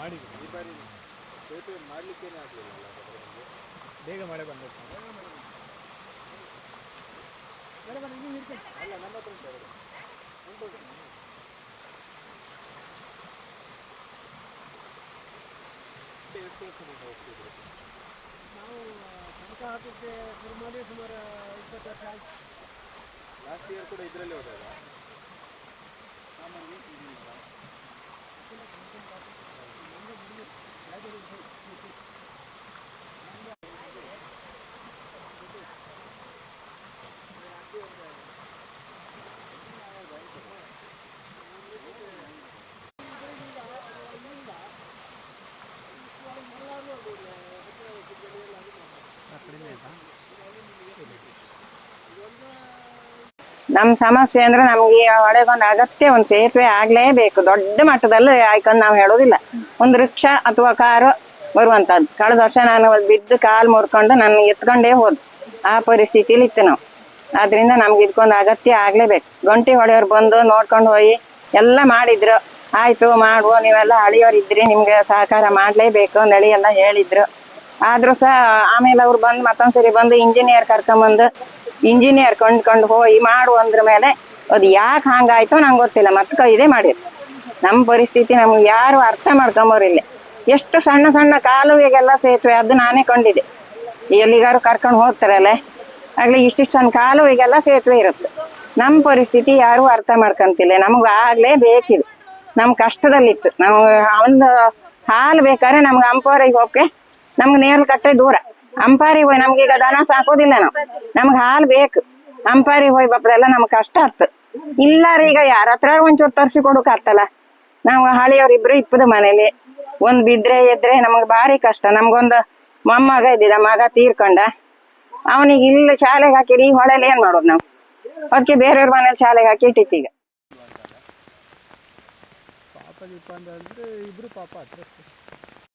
ಮಾಡಿದ್ವಿ ಈ ಬಾರಿ ಸೇತುವೆ ಮಾಡ್ಲಿಕ್ಕೇನೆ ಆಗ್ಲಿಲ್ಲ? ಬೇಗ ಮಳೆ ಬಂದಿತ್ತು ಅಲ್ಲ ನಮ್ಮ ಹತ್ರ ಉಂಟು ಎರಡು. ಉಂಟು, ಹೋಗ್ತಿದ್ರು ನಾವು ಕನಕ ಹಾಕಕ್ಕೆ ಶುರು ಮಾಡಿ ಸುಮಾರು ಇಪ್ಪತ್ತು ವರ್ಷ ಆಯ್ತು. ಲಾಸ್ಟ್ ಇಯರ್ ಕೂಡ ಇದರಲ್ಲೇ ಹೋದಾಗ ನಮ್ಮ ಸಮಸ್ಯೆ ಅಂದ್ರೆ ನಮ್ಗೆ ಹೊಡೆಗೊಂದು ಅಗತ್ಯ ಒಂದು ಸೇತುವೆ ಆಗ್ಲೇಬೇಕು. ದೊಡ್ಡ ಮಟ್ಟದಲ್ಲಿ ಆಯ್ಕೊಂಡು ನಾವು ಹೇಳೋದಿಲ್ಲ. ಒಂದು ರಿಕ್ಷಾ ಅಥವಾ ಕಾರು ಬರುವಂತದ್ದು ಕಳೆದ ವರ್ಷ ನಾನು ಬಿದ್ದು ಕಾಲ್ ಮುರ್ಕೊಂಡು ನಾನು ಎತ್ಕೊಂಡೇ ಹೋದ್. ಆ ಪರಿಸ್ಥಿತಿಲಿ ಇತ್ತು ನಾವು. ಆದ್ರಿಂದ ನಮ್ಗೆ ಇದಕ್ಕೊಂದು ಅಗತ್ಯ ಆಗ್ಲೇಬೇಕು. ಗಂಟೆ ಹೊಡೆಯವ್ರು ಬಂದು ನೋಡ್ಕೊಂಡು ಹೋಗಿ ಎಲ್ಲ ಮಾಡಿದ್ರು. ಆಯ್ತು, ಮಾಡುವ, ನೀವೆಲ್ಲ ಇದ್ರಿ, ನಿಮ್ಗೆ ಸಹಕಾರ ಮಾಡ್ಲೇಬೇಕು ಅಂದೇಳಿ ಎಲ್ಲ ಹೇಳಿದ್ರು. ಆದ್ರೂ ಸಹ ಆಮೇಲೆ ಅವ್ರು ಬಂದು ಮತ್ತೊಂದ್ಸರಿ ಬಂದು ಇಂಜಿನಿಯರ್ ಕರ್ಕೊಂಬಂದು ಇಂಜಿನಿಯರ್ ಕೊಂಡ್ಕೊಂಡು ಹೋಗಿ ಮಾಡು ಅಂದ್ರ ಮೇಲೆ ಅದು ಯಾಕೆ ಹಂಗಾಯ್ತೋ ನಂಗೆ ಗೊತ್ತಿಲ್ಲ, ಮತ್ತೆ ಇದೇ ಮಾಡಿದ್ರು ನಮ್ಮ ಪರಿಸ್ಥಿತಿ ನಮ್ಗೆ ಯಾರು ಅರ್ಥ ಮಾಡ್ಕೊಂಬೋರಿಲ್ಲ ಎಷ್ಟು ಸಣ್ಣ ಸಣ್ಣ ಕಾಲುವೆಗೆಲ್ಲ ಸೇತುವೆ ಅದು ನಾನೇ ಕೊಂಡಿದ್ದೆ. ಎಲ್ಲಿಗಾರು ಕರ್ಕೊಂಡು ಹೋಗ್ತಾರಲ್ಲ? ಆಗ್ಲಿ ಇಷ್ಟಿಷ್ಟು ಸಣ್ಣ ಕಾಲುವೆಗೆಲ್ಲ ಸೇತುವೆ ಇರುತ್ತೆ. ನಮ್ಮ ಪರಿಸ್ಥಿತಿ ಯಾರು ಅರ್ಥ ಮಾಡ್ಕೊಂತಿಲ್ಲ. ನಮ್ಗೆ ಆಗ್ಲೇ ಬೇಕಿದೆ. ನಮ್ಮ ಕಷ್ಟದಲ್ಲಿತ್ತು. ನಾವು ಒಂದು ಹಾಲು ಬೇಕಾದ್ರೆ ನಮ್ಗೆ ಅಂಪೋರಿಗೆ ಹೋಗಕ್ಕೆ ನಮ್ಗೆ ನೇಲ್ ಕಟ್ಟೆ ದೂರ. ಅಂಪಾರಿ ಹೋಯ್ ನಮ್ಗೆ ಈಗ ದನ ಸಾಕೋದಿಲ್ಲ ನಾವು. ನಮ್ಗ್ ಹಾಲು ಬೇಕು. ಅಂಪಾರಿ ಹೋಯ್ ಬಪ್ಪದೆಲ್ಲ ನಮ್ಗ್ ಕಷ್ಟ ಆತು. ಇಲ್ಲಾರ ಈಗ ಯಾರ ಹತ್ರ ಒಂಚೂರು ತರ್ಸಿ ಕೊಡೋಕಾಗ್ತಲ್ಲ ನಾವು ಹಳಿಯವ್ರ ಇಬ್ರು ಇಪ್ಪದ ಮನೇಲಿ. ಒಂದ್ ಬಿದ್ರೆ, ಎದ್ರೆ ನಮಗ್ ಭಾರಿ ಕಷ್ಟ. ನಮ್ಗೊಂದು ಮೊಮ್ಮಗ ಇದ್ದಿದ, ಮಗ ತೀರ್ಕೊಂಡ. ಅವನಿಗೆ ಇಲ್ಲ ಶಾಲೆಗೆ ಹಾಕಿರಿ ಈ ಹೊಳೆಲಿ ಏನ್ ಮಾಡೋದು ನಾವು? ಅದಕ್ಕೆ ಬೇರೆಯವ್ರ ಮನೇಲಿ ಶಾಲೆಗೆ ಹಾಕಿ ಇಟ್ಟಿತ್ತು ಈಗ. ಪಾಪ ಅಂದ್ರೆ ಇಬ್ರು ಪಾಪ